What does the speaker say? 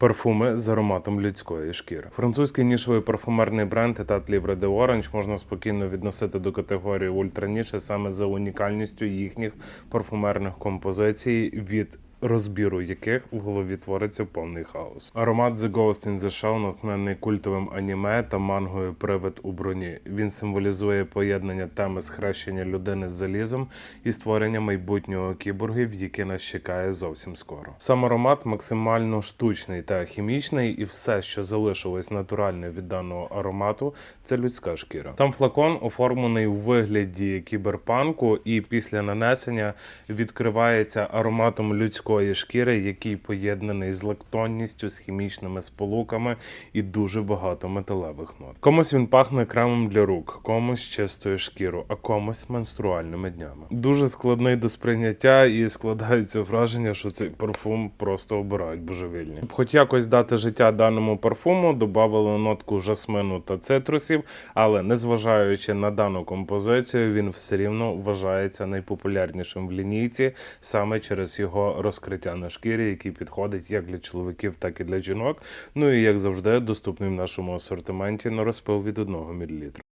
Парфуми з ароматом людської шкіри. Французький нішовий парфумерний бренд Etat Libre de Orange можна спокійно відносити до категорії ультраніше саме за унікальністю їхніх парфумерних композицій від розбіру яких в голові твориться повний хаос. Аромат The Ghost in the Shell натхнений культовим аніме та мангою Привид у броні. Він символізує поєднання теми схрещення людини з залізом і створення майбутнього кіборгів, яке нас чекає зовсім скоро. Сам аромат максимально штучний та хімічний, і все, що залишилось натуральне від даного аромату, це людська шкіра. Там флакон оформлений у вигляді кіберпанку, і після нанесення відкривається ароматом людської шкіри, який поєднаний з лактонністю, з хімічними сполуками і дуже багато металевих нот. Комусь він пахне кремом для рук, комусь чистою шкіру, а комусь менструальними днями. Дуже складний до сприйняття і складається враження, що цей парфум просто обирають божевільні. Щоб хоч якось дати життя даному парфуму, додали нотку жасмину та цитрусів, але незважаючи на дану композицію, він все рівно вважається найпопулярнішим в лінійці саме через його розкриття на шкірі, який підходить як для чоловіків, так і для жінок. Ну і як завжди, доступний в нашому асортименті на розпил від 1 мл.